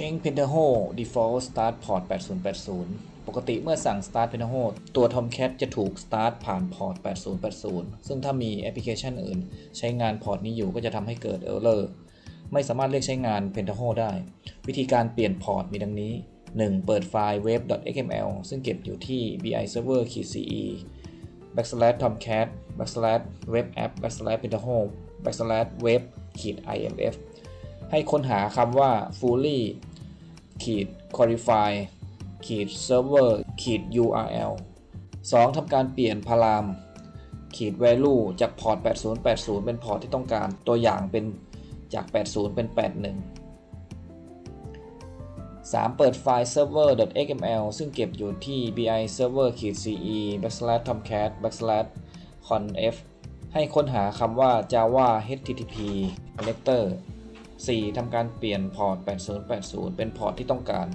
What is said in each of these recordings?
Pentaho Default Start Port 8080 ปกติเมื่อสั่ง Start Pentaho ตัว Tomcat จะถูก Start ผ่านพอร์ต 8080 ซึ่งถ้ามีแอปพลิเคชันอื่น ใช้งานพอร์ตนี้อยู่ก็จะทำให้เกิด Error ไม่สามารถเรียกใช้งาน Pentaho ได้ วิธีการเปลี่ยนพอร์ตมีดังนี้ 1. เปิดไฟล์ web.xml ซึ่งเก็บอยู่ที่ bi server ce backslash tomcat backslash web app backslash pentaho backslash web imf ให้ค้นหาคำว่า fully ขีด qualify ขีด server ขีด url 2. ทำการเปลี่ยนพาราม ขีด value จากพอร์ต 8080 เป็นพอร์ตที่ต้องการตัวอย่างเป็นจาก 80 เป็น 81 3. เปิดไฟล์ server.xml ซึ่งเก็บอยู่ที่ bi server ขีด ce backslash tomcat backslash conf ให้ค้นหาคำว่า java http connector 4. ทำการเปลี่ยนพอร์ต 8080 เป็นพอร์ตที่ต้องการ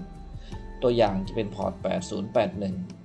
ตัวอย่างจะเป็นพอร์ต 8081